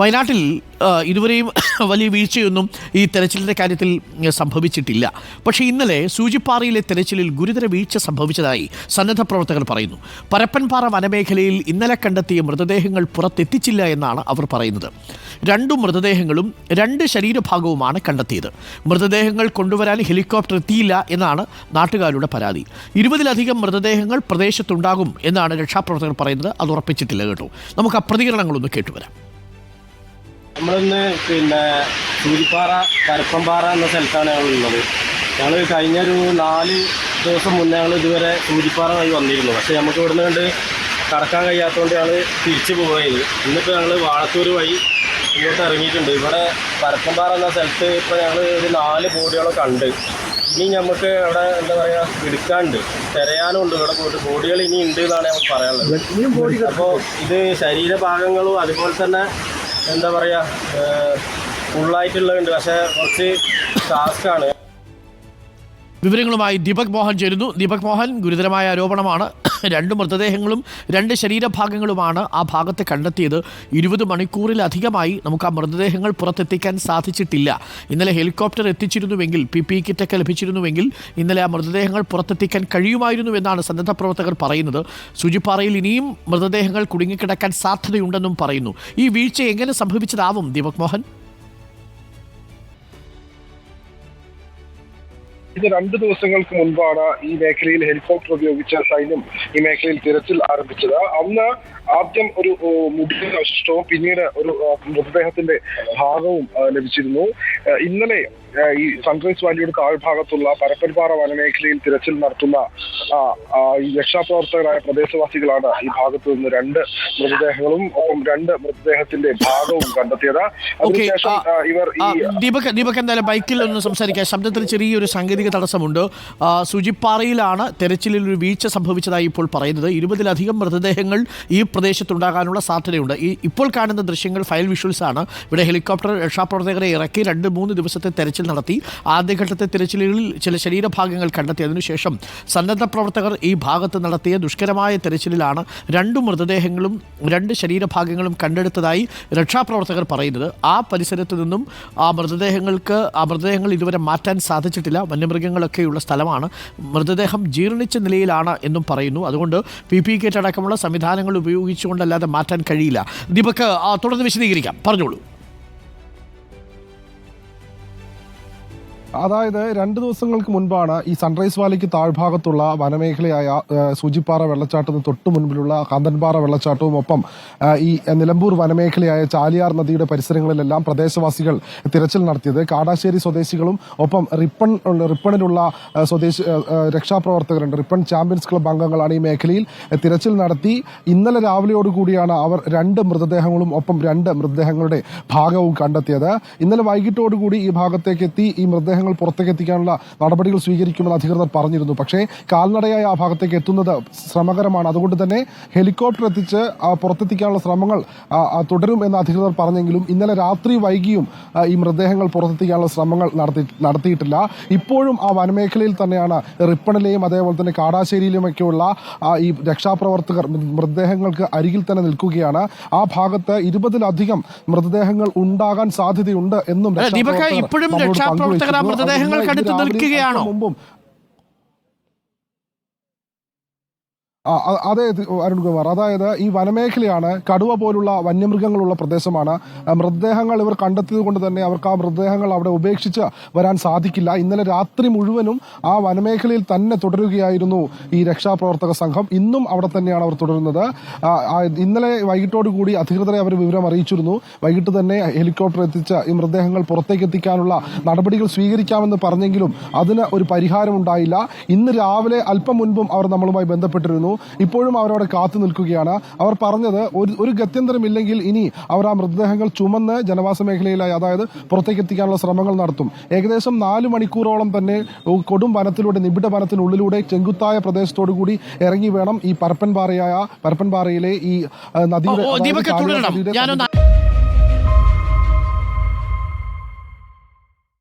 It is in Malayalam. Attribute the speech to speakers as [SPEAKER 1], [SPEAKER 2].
[SPEAKER 1] വയനാട്ടിൽ ഇതുവരെയും വലിയ വീഴ്ചയൊന്നും ഈ തെരച്ചിലിന്റെ കാര്യത്തിൽ സംഭവിച്ചിട്ടില്ല. പക്ഷേ ഇന്നലെ സൂചിപ്പാറയിലെ തെരച്ചിലിൽ ഗുരുതര വീഴ്ച സംഭവിച്ചതായി സന്നദ്ധ പ്രവർത്തകർ പറയുന്നു. പരപ്പൻപാറ വനമേഖലയിൽ ഇന്നലെ കണ്ടെത്തിയ മൃതദേഹങ്ങൾ പുറത്തെത്തിച്ചില്ല എന്നാണ് അവർ പറയുന്നത്. രണ്ടു മൃതദേഹങ്ങളും രണ്ട് ശരീരഭാഗവുമാണ് കണ്ടെത്തിയത്. മൃതദേഹങ്ങൾ കൊണ്ടുവരാൻ ഹെലികോപ്റ്റർ എത്തിയില്ല എന്നാണ് നാട്ടുകാരുടെ പരാതി. ഇരുപതിലധികം മൃതദേഹങ്ങൾ പ്രദേശത്തുണ്ടാകും എന്നാണ് രക്ഷാപ്രവർത്തകർ പറയുന്നത്. അത് ഉറപ്പിച്ചിട്ടില്ല കേട്ടോ. നമുക്ക് ആ പ്രതികരണങ്ങളൊന്ന് കേട്ടുവരാം.
[SPEAKER 2] നമ്മളിന്ന് പിന്നെ സൂരിപ്പാറ പരപ്പംപാറ എന്ന സ്ഥലത്താണ് ഞങ്ങൾ ഉള്ളത്. ഞങ്ങൾ കഴിഞ്ഞൊരു നാല് ദിവസം മുന്നേ ഞങ്ങൾ ഇതുവരെ സൂരിപ്പാറ വഴി വന്നിരുന്നു. പക്ഷേ നമുക്ക് ഇവിടുന്ന് കണ്ട് കടക്കാൻ കഴിയാത്തതുകൊണ്ട് ഞങ്ങൾ തിരിച്ചു പോയത് ഇന്നിപ്പോൾ ഞങ്ങൾ വാളത്തൂർ വഴി ഇങ്ങോട്ട് ഇറങ്ങിയിട്ടുണ്ട്. ഇവിടെ പരപ്പംപാറ എന്ന സ്ഥലത്ത് ഇപ്പോൾ ഞങ്ങൾ ഒരു നാല് ബോഡികളെ കണ്ട് ഇനി നമുക്ക് അവിടെ എന്താ പറയുക എടുക്കാണ്ട് തിരയാനും ഉണ്ട് ഇവിടെ പോയിട്ട്. ബോഡികൾ ഇനി ഉണ്ട് എന്നാണ് നമുക്ക് പറയാനുള്ളത്. അപ്പോൾ ഇത് ശരീരഭാഗങ്ങളും അതുപോലെ തന്നെ എന്താ പറയുക ഫുള്ളായിട്ടുള്ളതുണ്ട് പക്ഷേ കുറച്ച് ടാസ്ക്കാണ്
[SPEAKER 1] വിവരങ്ങളുമായി ദീപക് മോഹൻ ചേരുന്നു. ദീപക് മോഹൻ ഗുരുതരമായ ആരോപണമാണ്. രണ്ട് മൃതദേഹങ്ങളും രണ്ട് ശരീരഭാഗങ്ങളുമാണ് ആ ഭാഗത്ത് കണ്ടെത്തിയത്. ഇരുപത് മണിക്കൂറിലധികമായി നമുക്ക് ആ മൃതദേഹങ്ങൾ പുറത്തെത്തിക്കാൻ സാധിച്ചിട്ടില്ല. ഇന്നലെ ഹെലികോപ്റ്റർ എത്തിച്ചിരുന്നുവെങ്കിൽ പി പി കിറ്റൊക്കെ ലഭിച്ചിരുന്നുവെങ്കിൽ ഇന്നലെ ആ മൃതദേഹങ്ങൾ പുറത്തെത്തിക്കാൻ കഴിയുമായിരുന്നു എന്നാണ് സന്നദ്ധ പ്രവർത്തകർ പറയുന്നത്. സുജിപ്പാറയിൽ ഇനിയും മൃതദേഹങ്ങൾ കുടുങ്ങിക്കിടക്കാൻ സാധ്യതയുണ്ടെന്നും പറയുന്നു. ഈ വീഴ്ച എങ്ങനെ സംഭവിച്ചതാവും? ദീപക് മോഹൻ.
[SPEAKER 3] ഇത് രണ്ട് ദിവസങ്ങൾക്ക് മുൻപാണ് ഈ മേഖലയിൽ ഹെലികോപ്റ്റർ ഉപയോഗിച്ച സൈന്യം ഈ മേഖലയിൽ തിരച്ചിൽ ആരംഭിച്ചത്. അന്ന് ആദ്യം ഒരു മുടിയുടെ അവശിഷ്ടവും പിന്നീട് ഒരു മൃതദേഹത്തിന്റെ ഭാഗവും ലഭിച്ചിരുന്നു. ഇന്നലെ ഈ സൺറൈസ് വാലിയുടെ താഴ്ഭാഗത്തുള്ള പരപ്പൻപാറ വനമേഖലയിൽ തിരച്ചിൽ നടത്തുന്ന രക്ഷാപ്രവർത്തകരായ പ്രദേശവാസികളാണ് ഈ ഭാഗത്ത് നിന്ന് രണ്ട് മൃതദേഹങ്ങളും ഒപ്പം രണ്ട് മൃതദേഹത്തിന്റെ ഭാഗവും കണ്ടെത്തിയത്. അതിനുശേഷം ഇവർ ഈ
[SPEAKER 1] ദീപക് ദീപക് എന്തായാലും ബൈക്കിൽ ഒന്ന് സംസാരിക്കാം. ശബ്ദത്തിൽ ചെറിയൊരു സാങ്കേതിക തടസ്സമുണ്ട്. സുജിപ്പാറയിലാണ് തെരച്ചിലിൽ ഒരു വീഴ്ച സംഭവിച്ചതായി ഇപ്പോൾ പറയുന്നത്. ഇരുപതിലധികം മൃതദേഹങ്ങൾ ഈ പ്രദേശത്തുണ്ടാകാനുള്ള സാധ്യതയുണ്ട്. ഈ ഇപ്പോൾ കാണുന്ന ദൃശ്യങ്ങൾ ഫയൽ വിഷ്വൽസ് ആണ് ഇവിടെ ഹെലികോപ്റ്റർ രക്ഷാപ്രവർത്തകരെ ഇറക്കി രണ്ട് മൂന്ന് ദിവസത്തെ തെരച്ചിൽ നടത്തി. ആദ്യഘട്ടത്തെ തിരച്ചിലുകളിൽ ചില ശരീരഭാഗങ്ങൾ കണ്ടെത്തിയതിനുശേഷം സന്നദ്ധ പ്രവർത്തകർ ഈ ഭാഗത്ത് നടത്തിയ ദുഷ്കരമായ തിരച്ചിലിലാണ് രണ്ട് മൃതദേഹങ്ങളും രണ്ട് ശരീരഭാഗങ്ങളും കണ്ടെടുത്തതായി രക്ഷാപ്രവർത്തകർ പറയുന്നത്. ആ പരിസരത്തു നിന്നും ആ മൃതദേഹങ്ങൾക്ക് ആ മൃതദേഹങ്ങൾ ഇതുവരെ മാറ്റാൻ സാധിച്ചിട്ടില്ല. വന്യമൃഗങ്ങളൊക്കെയുള്ള സ്ഥലമാണ്. മൃതദേഹം ജീർണിച്ച നിലയിലാണ് എന്നും പറയുന്നു. അതുകൊണ്ട് പി പി കിറ്റ് അടക്കമുള്ള സംവിധാനങ്ങൾ ഉപയോഗിച്ചുകൊണ്ടല്ലാതെ മാറ്റാൻ കഴിയില്ല. ദീപക് തുടർന്ന് വിശദീകരിക്കാം. പറഞ്ഞോളൂ.
[SPEAKER 3] അതായത് രണ്ട് ദിവസങ്ങൾക്ക് മുൻപാണ് ഈ സൺറൈസ് വാലിക്ക് താഴ്ഭാഗത്തുള്ള വനമേഖലയായ സൂചിപ്പാറ വെള്ളച്ചാട്ടത്തിന് തൊട്ടു മുൻപിലുള്ള കാന്തൻപാറ വെള്ളച്ചാട്ടവും ഒപ്പം ഈ നിലമ്പൂർ വനമേഖലയായ ചാലിയാർ നദിയുടെ പരിസരങ്ങളിലെല്ലാം പ്രദേശവാസികൾ തിരച്ചിൽ നടത്തിയത്. കാടാശ്ശേരി സ്വദേശികളും ഒപ്പം റിപ്പൺ റിപ്പണിലുള്ള സ്വദേശി രക്ഷാപ്രവർത്തകരുണ്ട്. റിപ്പൺ ചാമ്പ്യൻസ് ക്ലബ് അംഗങ്ങളാണ് ഈ മേഖലയിൽ തിരച്ചിൽ നടത്തി. ഇന്നലെ രാവിലെയോടുകൂടിയാണ് അവർ രണ്ട് മൃതദേഹങ്ങളും ഒപ്പം രണ്ട് മൃതദേഹങ്ങളുടെ ഭാഗവും കണ്ടെത്തിയത്. ഇന്നലെ വൈകിട്ടോടുകൂടി ഈ ഭാഗത്തേക്ക് എത്തി ഈ മൃതദേഹങ്ങൾ പുറത്തേക്ക് എത്തിക്കാനുള്ള നടപടികൾ സ്വീകരിക്കുമെന്ന് അധികൃതർ പറഞ്ഞിരുന്നു. പക്ഷേ കാൽനടയായി ആ ഭാഗത്തേക്ക് എത്തുന്നത് ശ്രമകരമാണ്. അതുകൊണ്ട് തന്നെ ഹെലികോപ്റ്റർ എത്തിച്ച് ആ പുറത്തെത്തിക്കാനുള്ള ശ്രമങ്ങൾ തുടരും എന്ന് അധികൃതർ പറഞ്ഞെങ്കിലും ഇന്നലെ രാത്രി വൈകിയും ഈ മൃതദേഹങ്ങൾ പുറത്തെത്തിക്കാനുള്ള ശ്രമങ്ങൾ നടത്തി നടത്തിയിട്ടില്ല. ഇപ്പോഴും ആ വനമേഖലയിൽ തന്നെയാണ് റിപ്പണിലെയും അതേപോലെ തന്നെ കാടാശ്ശേരിയിലുമൊക്കെയുള്ള ഈ രക്ഷാപ്രവർത്തകർ മൃതദേഹങ്ങൾക്ക് അരികിൽ തന്നെ നിൽക്കുകയാണ്. ആ ഭാഗത്ത് ഇരുപതിലധികം മൃതദേഹങ്ങൾ ഉണ്ടാകാൻ സാധ്യതയുണ്ട് എന്നും
[SPEAKER 1] ഇപ്പോഴും രക്ഷാപ്രവർത്തകർ. മൃതദേഹങ്ങൾക്കടുത്ത് നിൽക്കുകയാണോ?
[SPEAKER 3] അല്പം മുമ്പും ആ, അ- അതെ അരുൺ അരുൺകുമാർ അതായത് ഈ വനമേഖലയാണ് കടുവ പോലുള്ള വന്യമൃഗങ്ങളുള്ള പ്രദേശമാണ്. മൃതദേഹങ്ങൾ ഇവർ കണ്ടെത്തിയത് കൊണ്ട് തന്നെ അവർക്ക് ആ മൃതദേഹങ്ങൾ അവിടെ ഉപേക്ഷിച്ച് വരാൻ സാധിക്കില്ല. ഇന്നലെ രാത്രി മുഴുവനും ആ വനമേഖലയിൽ തന്നെ തുടരുകയായിരുന്നു ഈ രക്ഷാപ്രവർത്തക സംഘം. ഇന്നും അവിടെ തന്നെയാണ് അവർ തുടരുന്നത്. ഇന്നലെ വൈകിട്ടോടു കൂടി അധികൃതരെ അവർ വിവരം അറിയിച്ചിരുന്നു. വൈകിട്ട് തന്നെ ഹെലികോപ്റ്റർ എത്തിച്ച് ഈ മൃതദേഹങ്ങൾ പുറത്തേക്ക് എത്തിക്കാനുള്ള നടപടികൾ സ്വീകരിക്കാമെന്ന് പറഞ്ഞെങ്കിലും അതിന് ഒരു പരിഹാരം ഉണ്ടായില്ല. ഇന്ന് രാവിലെ അല്പം മുൻപും അവർ നമ്മളുമായി ബന്ധപ്പെട്ടിരുന്നു. ഇപ്പോഴും അവരവിടെ കാത്തു നിൽക്കുകയാണ്. അവർ പറഞ്ഞത് ഒരു ഒരു ഗത്യന്തരമില്ലെങ്കിൽ ഇനി അവർ ആ മൃതദേഹങ്ങൾ ചുമന്ന് ജനവാസ മേഖലയിലായി അതായത് പുറത്തേക്ക് എത്തിക്കാനുള്ള ശ്രമങ്ങൾ നടത്തും. ഏകദേശം നാല് മണിക്കൂറോളം തന്നെ കൊടും വനത്തിലൂടെ നിബിഡ വനത്തിനുള്ളിലൂടെ ചെങ്കുത്തായ പ്രദേശത്തോടു കൂടി ഇറങ്ങി വേണം ഈ പരപ്പൻപാറയായ പരപ്പൻപാറയിലെ ഈ നദിയുടെ